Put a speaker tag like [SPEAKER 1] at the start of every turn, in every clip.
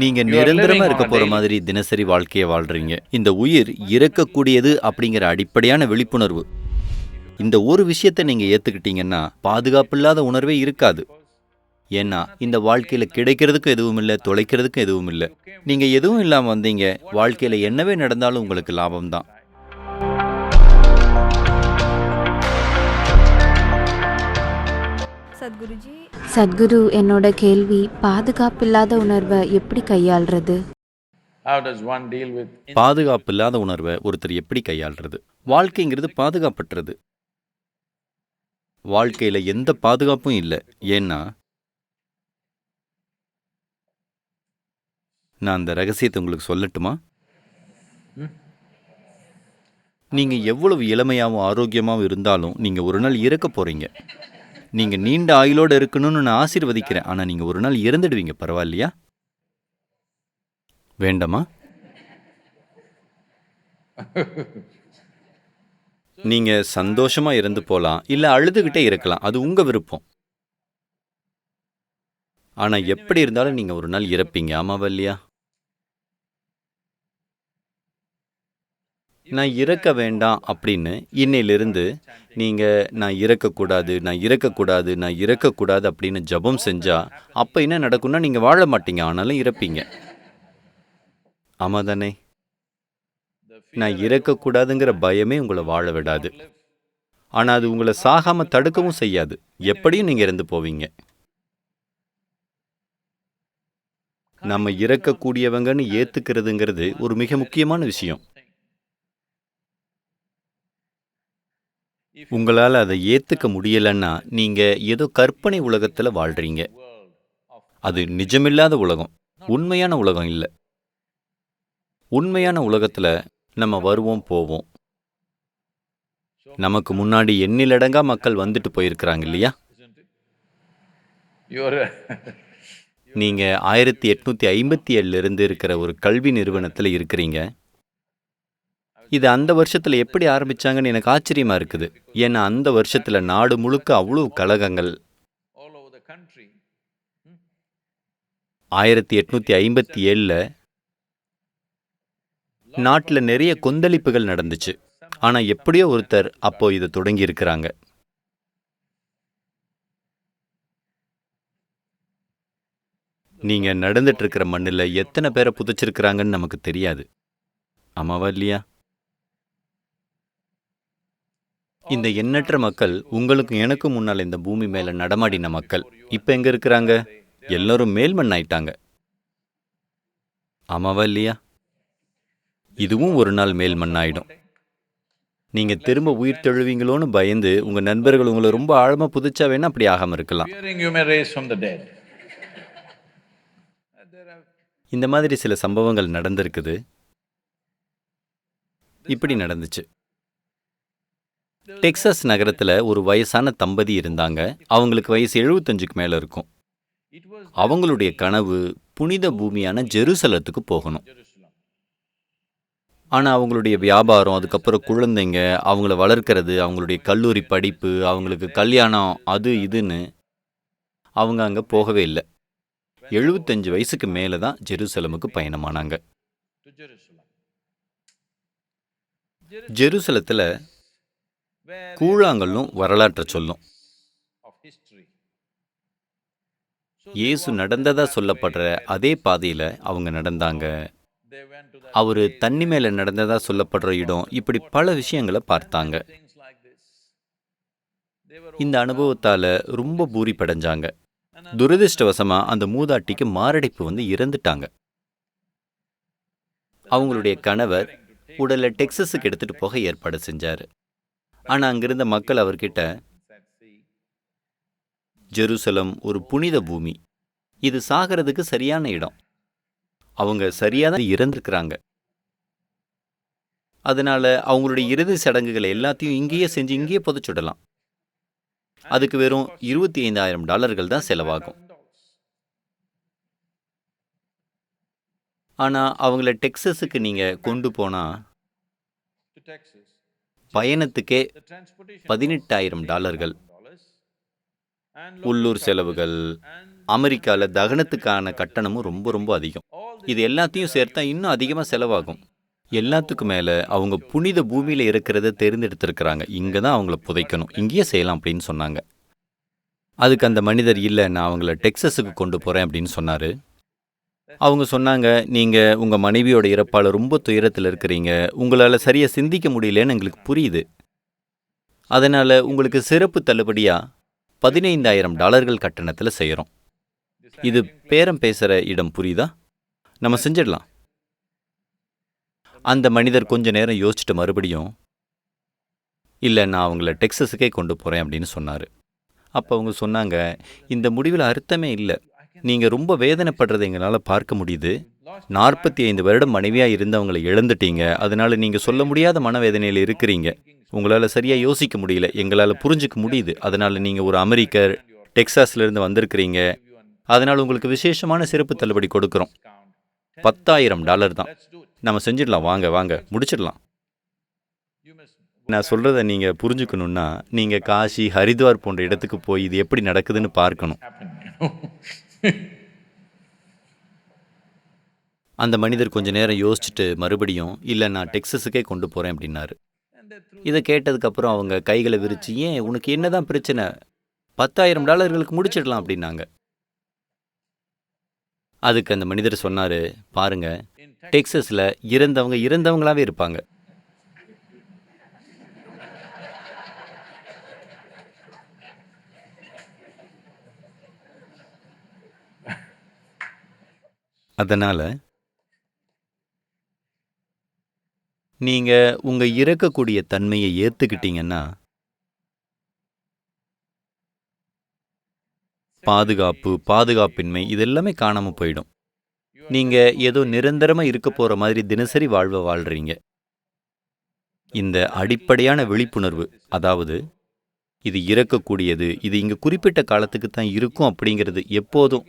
[SPEAKER 1] நீங்க நிரந்தரமா இருக்க போற மாதிரி தினசரி வாழ்க்கையை வாழ்றீங்க. இந்த உயிர் இறக்கக்கூடியது அப்படிங்கிற அடிப்படையான விழிப்புணர்வு. இந்த ஒரு விஷயத்தை நீங்க ஏத்துக்கிட்டீங்கன்னா பாதுகாப்பில்லாத உணர்வே இருக்காது. ஏன்னா இந்த வாழ்க்கையில கிடைக்கிறதுக்கும் எதுவும் இல்லை தொலைக்கிறதுக்கும் எதுவும் இல்லை. நீங்க எதுவும் இல்லாம வந்தீங்க வாழ்க்கையில என்னவே நடந்தாலும் உங்களுக்கு லாபம் தான்
[SPEAKER 2] சத்குருஜி.
[SPEAKER 3] சத்குரு என்னோட கேள்வி பாதுகாப்பில்லாத உணர்வை எப்படி கையாள்றது?
[SPEAKER 4] How does one deal with
[SPEAKER 1] பாதுகாப்பு இல்லாத உணர்வை ஒருத்தர் எப்படி கையாள்றது? வாழ்க்கைங்கிறது பாதுகாப்பற்றது. வாழ்க்கையில எந்த பாதுகாப்பும் இல்லை. ஏன்னா நான் அந்த ரகசியத்தை உங்களுக்கு சொல்லட்டுமா? நீங்க எவ்வளவு இளமையாவும் ஆரோக்கியமாவும் இருந்தாலும் நீங்க ஒரு நாள் இறக்க போறீங்க. நீங்க நீண்ட ஆயுளோட இருக்கணும்னு நான் ஆசீர்வதிக்கிறேன். ஆனா நீங்க ஒரு நாள் இறந்துடுவீங்க பரவாயில்லையா? வேண்டாமா? நீங்க சந்தோஷமா இருந்து போலாம் இல்ல அழுதுகிட்டே இருக்கலாம். அது உங்க விருப்பம். ஆனா எப்படி இருந்தாலும் நீங்க ஒரு நாள் இறப்பீங்க ஆமாவா இல்லையா? நான் இறக்க வேண்டாம் அப்படின்னு இன்னையிலிருந்து நீங்கள் நான் இறக்கக்கூடாது நான் இறக்கக்கூடாது நான் இறக்கக்கூடாது அப்படின்னு ஜெபம் செஞ்சால் அப்போ என்ன நடக்கும்னா நீங்கள் வாழ மாட்டீங்க. ஆனாலும் இறப்பீங்க. ஆமாதானே நான் இறக்கக்கூடாதுங்கிற பயமே உங்களை வாழ விடாது. ஆனால் அது உங்களை சாகாமல் தடுக்கவும் செய்யாது. எப்படியும் நீங்கள் இறந்து போவீங்க. நம்ம இறக்கக்கூடியவங்கன்னு ஏற்றுக்கிறதுங்கிறது ஒரு மிக முக்கியமான விஷயம். உங்களால் அதை ஏத்துக்க முடியலன்னா நீங்க ஏதோ கற்பனை உலகத்துல வாழ்றீங்க. அது நிஜமில்லாத உலகம். உண்மையான உலகம் இல்லை. உண்மையான உலகத்துல நம்ம வருவோம் போவோம். நமக்கு முன்னாடி எண்ணிலடங்கா மக்கள் வந்துட்டு போயிருக்கிறாங்க இல்லையா?
[SPEAKER 4] Your
[SPEAKER 1] நீங்க ஆயிரத்தி எட்நூத்தி ஐம்பத்தி ஏழுல இருந்து இருக்கிற ஒரு கல்வி நிறுவனத்துல இருக்கிறீங்க. இது அந்த வருஷத்தில் எப்படி ஆரம்பிச்சாங்கன்னு எனக்கு ஆச்சரியமாக இருக்குது. ஏன்னா அந்த வருஷத்தில் நாடு முழுக்க அவ்வளவு கலகங்கள் ஆயிரத்தி எட்நூத்தி ஐம்பத்தி ஏழில் நாட்டில் நிறைய கொந்தளிப்புகள் நடந்துச்சு. ஆனால் எப்படியோ ஒருத்தர் அப்போ இதை தொடங்கி இருக்கிறாங்க நீங்கள் நடந்துட்டு இருக்கிற மண்ணில் எத்தனை பேரை புதைச்சிருக்கிறாங்கன்னு நமக்கு தெரியாது. ஆமாவா இல்லையா? இந்த எண்ணற்ற மக்கள் உங்களுக்கும் எனக்கும் முன்னால் இந்த பூமி மேல நடமாடின மக்கள். இப்ப எங்க இருக்கிறாங்க? எல்லாரும் மேல்மண் ஆயிட்டாங்க. ஆமாவா இல்லையா? இதுவும் ஒரு நாள் மேல்மண் ஆயிடும். நீங்க திரும்ப உயிர் தெழுவீங்களோன்னு பயந்து உங்க நண்பர்கள் உங்களை ரொம்ப ஆழமா புதைச்சா வேணா அப்படி ஆகாம இருக்கலாம். இந்த மாதிரி சில சம்பவங்கள் நடந்திருக்குது. இப்படி நடந்துச்சு. டெக்சஸ் நகரத்தில் ஒரு வயசான தம்பதி இருந்தாங்க. அவங்களுக்கு வயசு எழுபத்தஞ்சுக்கு மேலே இருக்கும். அவங்களுடைய கனவு புனித பூமியான ஜெருசலத்துக்கு போகணும். ஆனால் அவங்களுடைய வியாபாரம் அதுக்கப்புறம் குழந்தைங்க அவங்கள வளர்க்கறது அவங்களுடைய கல்லூரி படிப்பு அவங்களுக்கு கல்யாணம் அது இதுன்னு அவங்க அங்கே போகவே இல்லை. எழுபத்தஞ்சு வயசுக்கு மேலே தான் ஜெருசலமுக்கு பயணமானாங்க. ஜெருசலத்தில் கூழாங்கல்லும் வரலாற்றை சொல்லும். இயேசு நடந்ததா சொல்லப்படுற அதே பாதையில அவங்க நடந்தாங்க. அவரு தண்ணி மேல நடந்ததா சொல்லப்படுற இடம் இப்படி பல விஷயங்களை பார்த்தாங்க. இந்த அனுபவத்தால ரொம்ப பூரிப்படைஞ்சாங்க. துரதிர்ஷ்டவசமா அந்த மூதாட்டிக்கு மாரடைப்பு வந்து இறந்துட்டாங்க. அவங்களுடைய கணவர் உடலை டெக்சஸுக்கு எடுத்துட்டு போக ஏற்பாடு செஞ்சாரு. ஆனால் அங்கிருந்த மக்கள் அவர்கிட்ட ஜெருசலம் ஒரு புனித பூமி. இது சாகிறதுக்கு சரியான இடம். அவங்க சரியாக தான் இறந்துருக்கிறாங்க. அதனால அவங்களுடைய இறுதி சடங்குகளை எல்லாத்தையும் இங்கேயே செஞ்சு இங்கேயே புதைச்சுடலாம் அதுக்கு வெறும் இருபத்தி ஐந்தாயிரம் டாலர்கள் தான் செலவாகும். ஆனால் அவங்கள டெக்ஸஸுக்கு நீங்கள் கொண்டு
[SPEAKER 4] போனால்.
[SPEAKER 1] பயணத்துக்கே பதினெட்டாயிரம் டாலர்கள். உள்ளூர் செலவுகள் அமெரிக்காவில் தகனத்துக்கான கட்டணமும் ரொம்ப ரொம்ப அதிகம். இது எல்லாத்தையும் சேர்த்தா இன்னும் அதிகமாக செலவாகும். எல்லாத்துக்கும் மேலே அவங்க புனித பூமியில் இருக்கிறத தெரிந்தெடுத்திருக்கிறாங்க. இங்கே தான் அவங்கள புதைக்கணும். இங்கேயே செய்யலாம் அப்படின்னு சொன்னாங்க. அதுக்கு அந்த மனிதர் இல்லை நான் அவங்கள டெக்ஸஸுக்கு கொண்டு போகிறேன் அப்படின்னு சொன்னார். அவங்க சொன்னாங்க நீங்கள் உங்கள் மனைவியோட இறப்பால் ரொம்ப துயரத்தில் இருக்கிறீங்க. உங்களால் சரியாக சிந்திக்க முடியலன்னு எங்களுக்கு புரியுது. அதனால் உங்களுக்கு சிறப்பு தள்ளுபடியாக பதினைந்தாயிரம் டாலர்கள் கட்டணத்தில் செய்கிறோம் இது பேரம் பேசுகிற இடம் புரியுதா? நம்ம செஞ்சிடலாம். அந்த மனிதர் கொஞ்ச நேரம் யோசிச்சுட்டு மறுபடியும் இல்லை நான் அவங்கள டெக்ஸஸுக்கே கொண்டு போகிறேன் அப்படின்னு சொன்னார். அப்போ அவங்க சொன்னாங்க இந்த முடிவில் அர்த்தமே இல்லை. நீங்கள் ரொம்ப வேதனைப்படுறதை எங்களால் பார்க்க முடியுது. நாற்பத்தி ஐந்து வருடம் மனைவியாக இருந்தவங்களை இழந்துட்டீங்க. அதனால் நீங்கள் சொல்ல முடியாத மனவேதனையில் இருக்கிறீங்க. உங்களால் சரியாக யோசிக்க முடியல. எங்களால் புரிஞ்சுக்க முடியுது. அதனால் நீங்கள் ஒரு அமெரிக்கர் டெக்ஸாஸ்லேருந்து வந்திருக்கிறீங்க. அதனால் உங்களுக்கு விசேஷமான சிறப்பு தள்ளுபடி கொடுக்குறோம். பத்தாயிரம் டாலர் தான். நம்ம செஞ்சிடலாம். வாங்க வாங்க. முடிச்சிடலாம். நான் சொல்கிறத நீங்கள் புரிஞ்சுக்கணுன்னா நீங்கள் காசி ஹரித்வார் போன்ற இடத்துக்கு போய் இது எப்படி நடக்குதுன்னு பார்க்கணும். அந்த மனிதர் கொஞ்ச நேரம் யோசிச்சுட்டு மறுபடியும் இல்லை நான் டெக்ஸஸுக்கே கொண்டு போகிறேன் அப்படின்னாரு. இதை கேட்டதுக்கப்புறம் அவங்க கைகளை விரித்து ஏன் உனக்கு என்ன தான் பிரச்சனை? பத்தாயிரம் டாலர்களுக்கு முடிச்சிடலாம் அப்படின்னாங்க. அதுக்கு அந்த மனிதர் சொன்னார் பாருங்க டெக்ஸஸில் இறந்தவங்க இறந்தவங்களாவே இருப்பாங்க. அதனால நீங்க உங்க இறக்கக்கூடிய தன்மையை ஏத்துக்கிட்டீங்கன்னா பாதுகாப்பு பாதுகாப்பின்மை இதெல்லாமே காணாம போயிடும். நீங்க ஏதோ நிரந்தரமா இருக்க போற மாதிரி தினசரி வாழ்வை வாழ்றீங்க. இந்த அடிப்படையான விழிப்புணர்வு அதாவது இது இறக்கக்கூடியது இது இங்க குறிப்பிட்ட காலத்துக்கு தான் இருக்கும் அப்படிங்கிறது எப்போதும்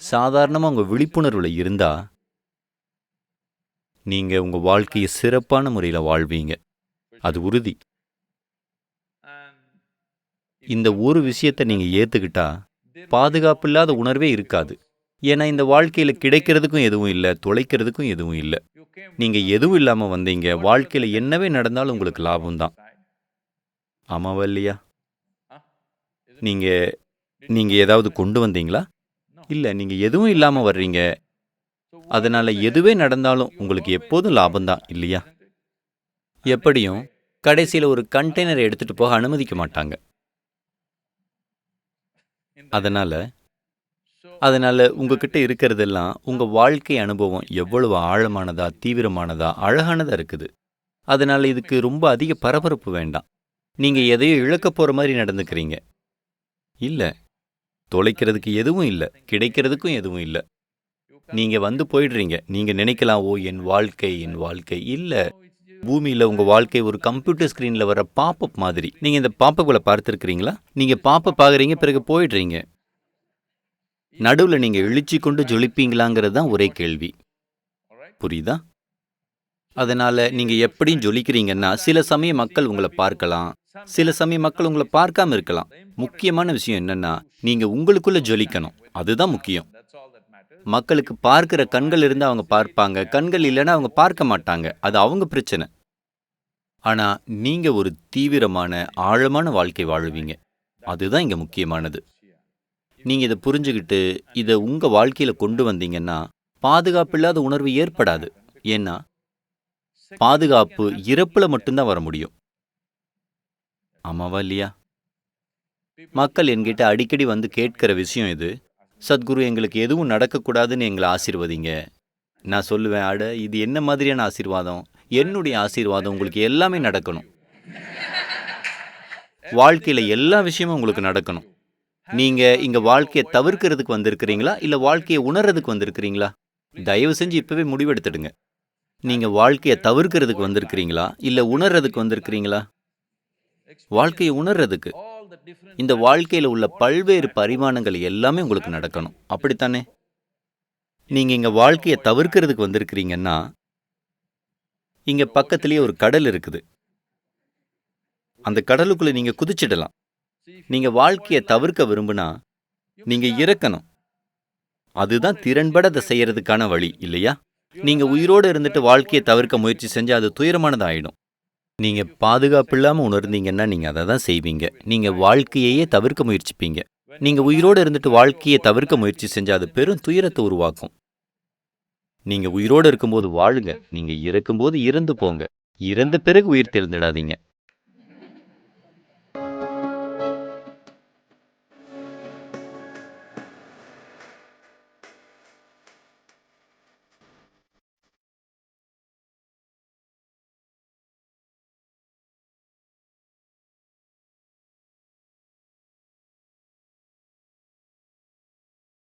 [SPEAKER 1] சாதாரணமாக உங்கள் விழிப்புணர்வில் இருந்தால் நீங்கள் உங்கள் வாழ்க்கையை சிறப்பான முறையில் வாழ்வீங்க. அது உறுதி. இந்த ஒரு விஷயத்தை நீங்கள் ஏற்றுக்கிட்டா பாதுகாப்பு இல்லாத உணர்வே இருக்காது. ஏன்னா இந்த வாழ்க்கையில் கிடைக்கிறதுக்கும் எதுவும் இல்லை தொலைக்கிறதுக்கும் எதுவும் இல்லை. நீங்கள் எதுவும் இல்லாமல் வந்தீங்க வாழ்க்கையில் என்னவே நடந்தாலும் உங்களுக்கு லாபம் தான். ஆமாவா இல்லையா? நீங்கள் நீங்கள் ஏதாவது கொண்டு வந்தீங்களா? இல்ல நீங்க எதுவும் இல்லாம வர்றீங்க. அதனால எதுவே நடந்தாலும் உங்களுக்கு எப்போதும் லாபம்தான் இல்லையா? எப்படியும் கடைசியில் ஒரு கண்டெய்னரை எடுத்துட்டு போக அனுமதிக்க மாட்டாங்க. அதனால அதனால உங்ககிட்ட இருக்கிறதெல்லாம் உங்க வாழ்க்கை அனுபவம் எவ்வளவு ஆழமானதா தீவிரமானதா அழகானதா இருக்குது. அதனால இதுக்கு ரொம்ப அதிக பரபரப்பு வேண்டாம். நீங்க எதையோ இழக்க போற மாதிரி நடந்துக்கிறீங்க. இல்ல. தொலைக்கிறதுக்கு எதுவும் இல்லை கிடைக்கிறதுக்கும் எதுவும் இல்லை. நீங்கள் வந்து போயிடுறீங்க. நீங்கள் நினைக்கலாம் ஓ என் வாழ்க்கை என் வாழ்க்கை இல்லை. பூமியில் உங்கள் வாழ்க்கை ஒரு கம்ப்யூட்டர் ஸ்க்ரீனில் வர பாப்பப் மாதிரி. நீங்கள் இந்த பாப்பப்களை பார்த்துருக்கிறீங்களா? நீங்கள் பாப்பப் பார்க்குறீங்க பிறகு போயிடுறீங்க. நடுவில் நீங்கள் இழிச்சி கொண்டு ஜொலிப்பீங்களாங்கிறது தான் ஒரே கேள்வி. புரியுதா? அதனால் நீங்கள் எப்படியும் ஜொலிக்கிறீங்கன்னா சில சமயம் மக்கள் உங்களை பார்க்கலாம். சில சமயம் மக்கள் உங்களை பார்க்காம இருக்கலாம். முக்கியமான விஷயம் என்னன்னா நீங்க உங்களுக்குள்ள ஜொலிக்கணும். அதுதான் முக்கியம். மக்களுக்கு பார்க்கிற கண்கள் இருந்தா அவங்க பார்ப்பாங்க. கண்கள் இல்லைன்னா அவங்க பார்க்க மாட்டாங்க. அது அவங்க பிரச்சனை. ஆனா நீங்க ஒரு தீவிரமான ஆழமான வாழ்க்கை வாழுவீங்க. அதுதான் இங்க முக்கியமானது. நீங்க இதை புரிஞ்சுக்கிட்டு இதை உங்க வாழ்க்கையில கொண்டு வந்தீங்கன்னா பாதுகாப்பு இல்லாத உணர்வு ஏற்படாது. ஏன்னா பாதுகாப்பு இறப்புல மட்டும்தான் வர முடியும். ஆமாவா இல்லையா? மக்கள் என்கிட்ட அடிக்கடி வந்து கேட்கிற விஷயம் இது. சத்குரு எங்களுக்கு எதுவும் நடக்கக்கூடாதுன்னு எங்களை ஆசீர்வதிங்க. நான் சொல்லுவேன் அட இது என்ன மாதிரியான ஆசீர்வாதம்? என்னுடைய ஆசீர்வாதம் உங்களுக்கு எல்லாமே நடக்கணும். வாழ்க்கையில் எல்லா விஷயமும் உங்களுக்கு நடக்கணும். நீங்கள் இங்கே வாழ்க்கையை தவிர்க்கிறதுக்கு வந்திருக்கிறீங்களா? இல்லை வாழ்க்கையை உணர்றதுக்கு வந்திருக்கிறீங்களா? தயவு செஞ்சு இப்போவே முடிவெடுத்துடுங்க. நீங்கள் வாழ்க்கையை தவிர்க்கிறதுக்கு வந்திருக்கிறீங்களா? இல்லை உணர்றதுக்கு வந்திருக்கிறீங்களா? வாழ்க்கையை உணர்றதுக்கு இந்த வாழ்க்கையில் உள்ள பல்வேறு பரிமாணங்கள் எல்லாமே உங்களுக்கு நடக்கணும். அப்படித்தானே? நீங்கள் இங்கே வாழ்க்கையை தவிர்க்கிறதுக்கு வந்திருக்கிறீங்கன்னா இங்கே பக்கத்திலேயே ஒரு கடல் இருக்குது. அந்த கடலுக்குள்ளே நீங்கள் குதிச்சிடலாம். நீங்கள் வாழ்க்கையை தவிர்க்க விரும்புனா நீங்கள் இறக்கணும். அதுதான் திறன்பட அதை செய்யறதுக்கான வழி இல்லையா? நீங்கள் உயிரோடு இருந்துட்டு வாழ்க்கையை தவிர்க்க முயற்சி செஞ்சால் அது துயரமானதாகிடும் நீங்கள் நீங்க பாதுகாப்பு இல்லாம உணர்ந்தீங்கன்னா நீங்க அதை தான் செய்வீங்க. நீங்க வாழ்க்கையையே தவிர்க்க முயற்சிப்பீங்க. நீங்க உயிரோடு இருந்துட்டு வாழ்க்கையை தவிர்க்க முயற்சி செஞ்சா அது பெரும் துயரத்தை உருவாக்கும். நீங்க உயிரோடு இருக்கும்போது வாழுங்க. நீங்க இறக்கும்போது இறந்து போங்க. இறந்த பிறகு உயிர் தெரிந்திடாதீங்க